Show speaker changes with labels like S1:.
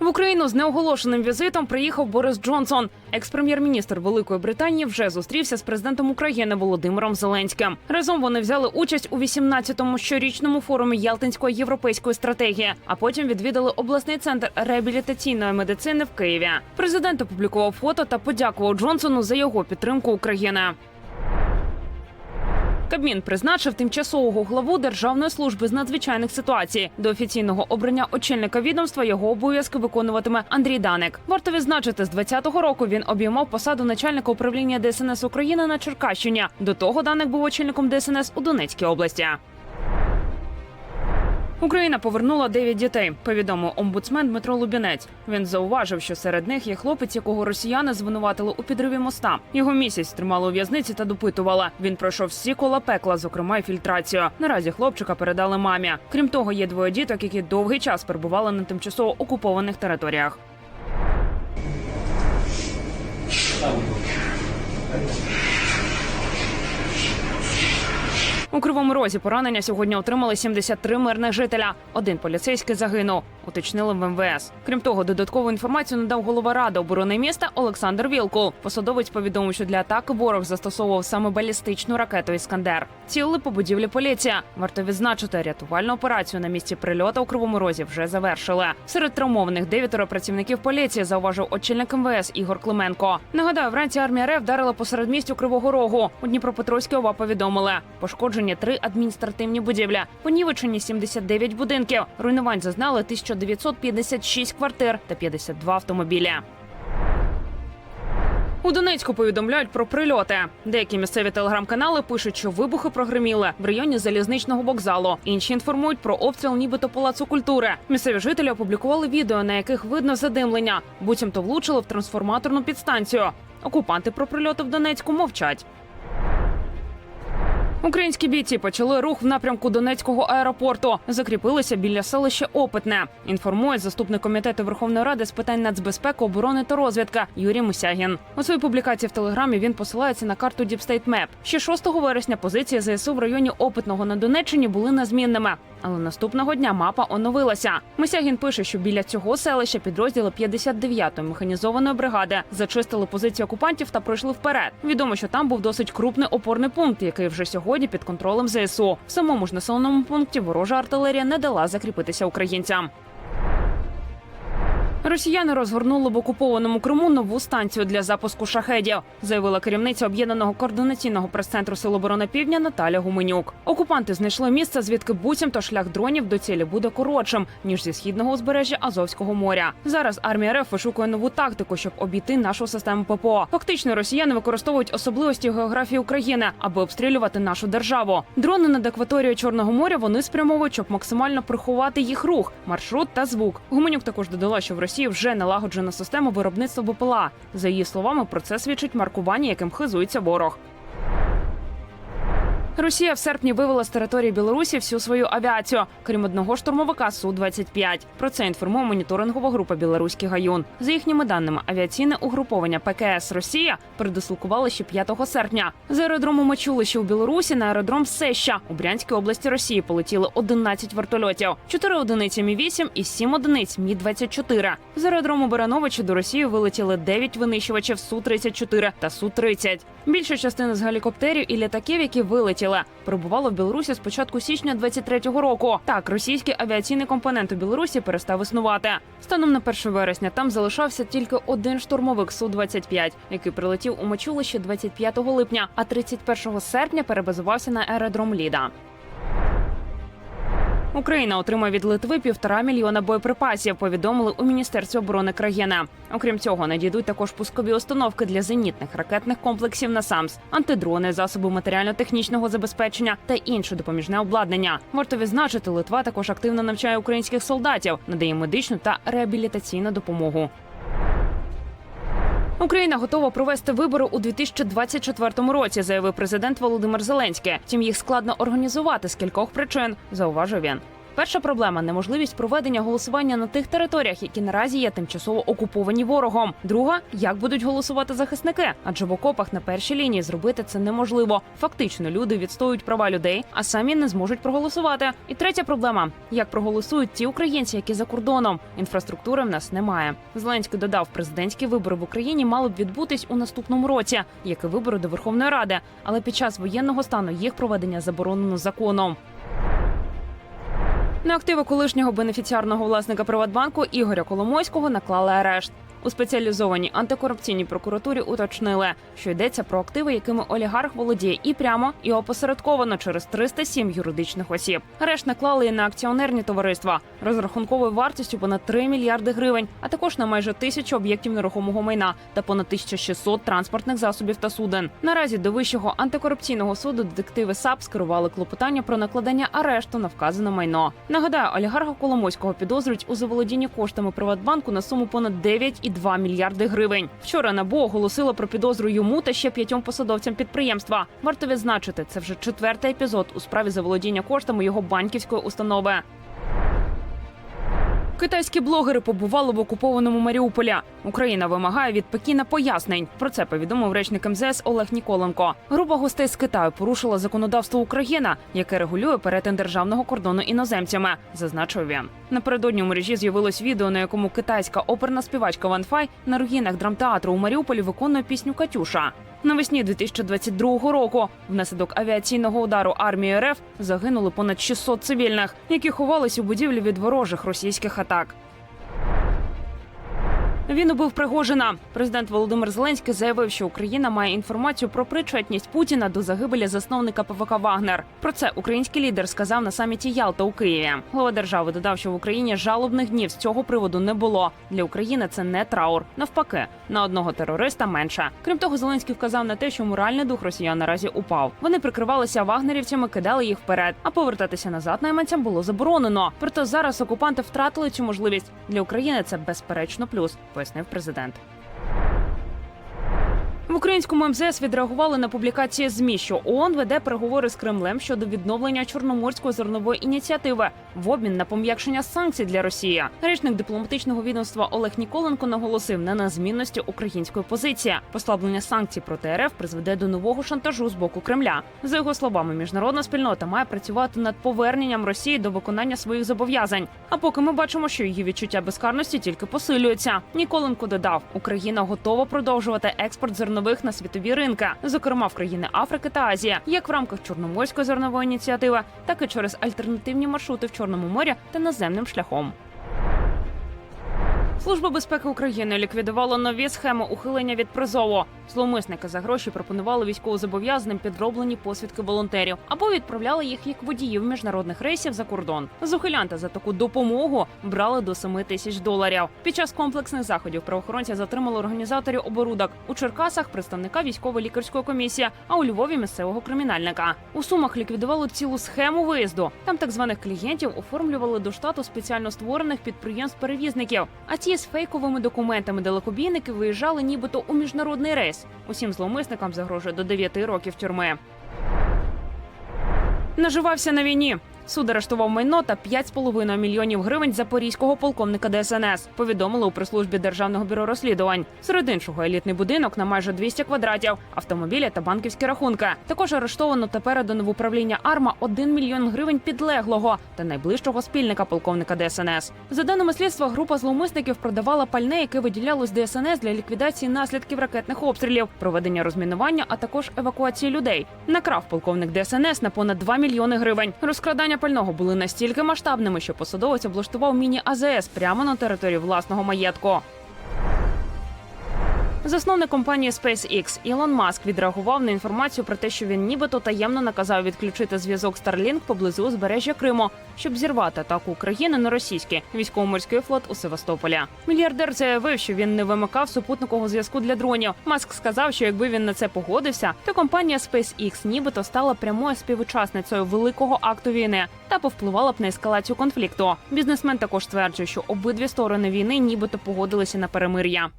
S1: В Україну з неоголошеним візитом приїхав Борис Джонсон. Екс-прем'єр-міністр Великої Британії вже зустрівся з президентом України Володимиром Зеленським. Разом вони взяли участь у 18-му щорічному форумі Ялтинської європейської стратегії, а потім відвідали обласний центр реабілітаційної медицини в Києві. Президент опублікував фото та подякував Джонсону за його підтримку України. Кабмін призначив тимчасового главу Державної служби з надзвичайних ситуацій. До офіційного обрання очільника відомства його обов'язки виконуватиме Андрій Даник. Варто відзначити, з 20-го року він обіймав посаду начальника управління ДСНС України на Черкащині. До того Даник був очільником ДСНС у Донецькій області. Україна повернула 9 дітей. Повідомив омбудсмен Дмитро Лубінець. Він зауважив, що серед них є хлопець, якого росіяни звинуватили у підриві моста. Його місяць тримали у в'язниці та допитувала. Він пройшов всі кола пекла, зокрема й фільтрацію. Наразі хлопчика передали мамі. Крім того, є двоє діток, які довгий час перебували на тимчасово окупованих територіях. У кривому розі поранення сьогодні отримали 73 мирних жителя. Один поліцейський загинув. Уточнили в МВС. Крім того, додаткову інформацію надав голова ради оборони міста Олександр Вілкул. Посадовець повідомив, що для атаки ворог застосовував саме балістичну ракету Іскандер. Цілили по будівлі поліція. Варто відзначити, рятувальну операцію на місці прильоту у кривому розі вже завершили. Серед травмованих дев'ятеро працівників поліції зауважив очільник МВС Ігор Клименко. Нагадаю, вранці армія РФ вдарила по середмістю Кривого Рогу. У Дніпропетровській ОВА повідомили. Пошкоджені три адміністративні будівлі. Понівечені 79 будинків. Руйнувань зазнали 1956 квартир та 52 автомобілі. У Донецьку повідомляють про прильоти. Деякі місцеві телеграм-канали пишуть, що вибухи прогреміли в районі залізничного вокзалу. Інші інформують про обстріл, нібито палацу культури. Місцеві жителі опублікували відео, на яких видно задимлення. Буцімто влучили в трансформаторну підстанцію. Окупанти про прильоти в Донецьку мовчать. Українські бійці почали рух в напрямку Донецького аеропорту. Закріпилися біля селища Опитне. Інформує заступник комітету Верховної Ради з питань нацбезпеки, оборони та розвідка Юрій Мусягін. У своїй публікації в телеграмі він посилається на карту Deep State Map. Ще 6 вересня позиції ЗСУ в районі Опитного на Донеччині були незмінними. Але наступного дня мапа оновилася. Мисягін пише, що біля цього селища підрозділи 59-ї механізованої бригади зачистили позиції окупантів та пройшли вперед. Відомо, що там був досить крупний опорний пункт, який вже сьогодні під контролем ЗСУ. В самому ж населеному пункті ворожа артилерія не дала закріпитися українцям. Росіяни розгорнули в окупованому Криму нову станцію для запуску шахедів, заявила керівниця об'єднаного координаційного прес-центру Сил оборони Півдня Наталя Гуменюк. Окупанти знайшли місце, звідки буцімто шлях дронів до цілі буде коротшим ніж зі східного узбережжя Азовського моря. Зараз армія РФ вишукує нову тактику, щоб обійти нашу систему ППО. Фактично, росіяни використовують особливості географії України, аби обстрілювати нашу державу. Дрони над акваторією Чорного моря вони спрямовують, щоб максимально приховати їх рух, маршрут та звук. Гуменюк також додала, що в Росії вже налагоджена система виробництва БПЛА. За її словами, про це свідчить маркування, яким хизується ворог. Росія в серпні вивела з території Білорусі всю свою авіацію, крім одного штурмовика су 25 Про це інформує моніторингова група Білоруський гаюн. За їхніми даними, авіаційне угруповання ПКС Росія передислокували ще 5 серпня. З аеродрому Мачулища у Білорусі на аеродром Сеща у Брянській області Росії полетіли 11 вертольотів, 4 одиниці Мі 8 і 7 одиниць Мі 24 З аеродрому Барановича до Росії вилетіли 9 винищувачів су 34 та су 30 Більша частина з гелікоптерів і літаків, які вилетіли, перебувало в Білорусі з початку січня 23-го року. Так, російський авіаційний компонент у Білорусі перестав існувати. Станом на 1 вересня там залишався тільки один штурмовик су 25 який прилетів у Мачулище 25 липня, а 31 серпня перебазувався на аеродром Ліда. Україна отримає від Литви півтора мільйона боєприпасів. Повідомили у міністерстві оборони країни. Окрім цього, надійдуть також пускові установки для зенітних ракетних комплексів на САМС, антидрони, засоби матеріально-технічного забезпечення та інше допоміжне обладнання. Варто відзначити, Литва також активно навчає українських солдатів, надає медичну та реабілітаційну допомогу. Україна готова провести вибори у 2024 році, заявив президент Володимир Зеленський. Втім, їх складно організувати з кількох причин, зауважив він. Перша проблема неможливість проведення голосування на тих територіях, які наразі є тимчасово окуповані ворогом. Друга як будуть голосувати захисники, адже в окопах на першій лінії зробити це неможливо. Фактично, люди відстоюють права людей, а самі не зможуть проголосувати. І третя проблема: як проголосують ті українці, які за кордоном. Інфраструктури в нас немає. Зеленський додав, президентські вибори в Україні мали б відбутись у наступному році, як і вибори до Верховної Ради. Але під час воєнного стану їх проведення заборонено законом. На активи колишнього бенефіціарного власника Приватбанку Ігоря Коломойського наклали арешт. У спеціалізованій антикорупційній прокуратурі уточнили, що йдеться про активи, якими олігарх володіє і прямо, і опосередковано через 307 юридичних осіб. Арешт наклали і на акціонерні товариства розрахунковою вартістю понад 3 мільярди гривень, а також на майже тисячу об'єктів нерухомого майна та понад 1600 транспортних засобів та суден. Наразі до вищого антикорупційного суду детективи САП скерували клопотання про накладення арешту на вказане майно. Нагадаю, олігарха Коломойського підозрюють у заволодінні коштами Приватбанку на суму понад 9,2 мільярди гривень. Вчора НАБУ оголосило про підозру йому та ще п'ятьом посадовцям підприємства. Варто відзначити, це вже четвертий епізод у справі заволодіння коштами його банківської установи. Китайські блогери побували в окупованому Маріуполі. Україна вимагає від Пекіна пояснень. Про це повідомив речник МЗС Олег Ніколенко. Група гостей з Китаю порушила законодавство України, яке регулює перетин державного кордону іноземцями. Зазначив він. Напередодні у мережі з'явилось відео, на якому китайська оперна співачка Ван Фай на руїнах драмтеатру у Маріуполі виконує пісню Катюша. Навесні 2022 року внаслідок авіаційного удару армії РФ загинули понад 600 цивільних, які ховались у будівлі від ворожих російських атак. Він убив Пригожина. Президент Володимир Зеленський заявив, що Україна має інформацію про причетність Путіна до загибелі засновника ПВК Вагнер. Про це український лідер сказав на саміті Ялта у Києві. Глава держави додав, що в Україні жалобних днів з цього приводу не було. Для України це не траур. Навпаки, на одного терориста менше. Крім того, Зеленський вказав на те, що моральний дух росіян наразі упав. Вони прикривалися вагнерівцями, кидали їх вперед, а повертатися назад найманцям було заборонено. Проте зараз окупанти втратили цю можливість. Для України це безперечно плюс, пояснив президент. В українському МЗС відреагували на публікації змі, що ООН веде переговори з Кремлем щодо відновлення чорноморської зернової ініціативи в обмін на пом'якшення санкцій для Росії. Речник дипломатичного відомства Олег Ніколенко наголосив на незмінності української позиції. Послаблення санкцій проти РФ призведе до нового шантажу з боку Кремля. За його словами, міжнародна спільнота має працювати над поверненням Росії до виконання своїх зобов'язань. А поки ми бачимо, що її відчуття безкарності тільки посилюється. Ніколенко додав, Україна готова продовжувати експорт зернових на світові ринки, зокрема в країни Африки та Азії, як в рамках Чорноморської зернової ініціативи, так і через альтернативні маршрути в Чорному морі та наземним шляхом. Служба безпеки України ліквідувала нові схеми ухилення від призову. Зловмисники за гроші пропонували військовозобов'язаним підроблені посвідки волонтерів або відправляли їх як водіїв міжнародних рейсів за кордон. З ухилянта за таку допомогу брали до 7 тисяч доларів. Під час комплексних заходів правоохоронці затримали організаторів оборудок у Черкасах, представника військово-лікарської комісії, а у Львові місцевого кримінальника. У сумах ліквідували цілу схему виїзду. Там так званих клієнтів оформлювали до штату спеціально створених підприємств-перевізників. А ті з фейковими документами далекобійники виїжджали нібито у міжнародний рейс. Усім зловмисникам загрожує до 9 років тюрми. Наживався на війні. Суд арештував майно та 5,5 мільйонів гривень запорізького полковника ДСНС. Повідомили у прес-службі державного бюро розслідувань. Серед іншого елітний будинок на майже 200 квадратів, автомобілі та банківські рахунки. Також арештовано та передано в управління Арма 1 мільйон гривень підлеглого та найближчого спільника полковника ДСНС. За даними слідства, група зловмисників продавала пальне, яке виділялось ДСНС для ліквідації наслідків ракетних обстрілів, проведення розмінування, а також евакуації людей. Накрав полковник ДСНС на понад 2 мільйони гривень. Розкрадання пального були настільки масштабними, що посадовець облаштував міні-АЗС прямо на території власного маєтку. Засновник компанії SpaceX Ілон Маск відреагував на інформацію про те, що він нібито таємно наказав відключити зв'язок Starlink поблизу узбережжя Криму, щоб зірвати атаку України на російський військово-морський флот у Севастополі. Мільярдер заявив, що він не вимикав супутникового зв'язку для дронів. Маск сказав, що якби він на це погодився, то компанія SpaceX нібито стала прямою співучасницею великого акту війни та повпливала б на ескалацію конфлікту. Бізнесмен також стверджує, що обидві сторони війни нібито погодилися на перемир'я.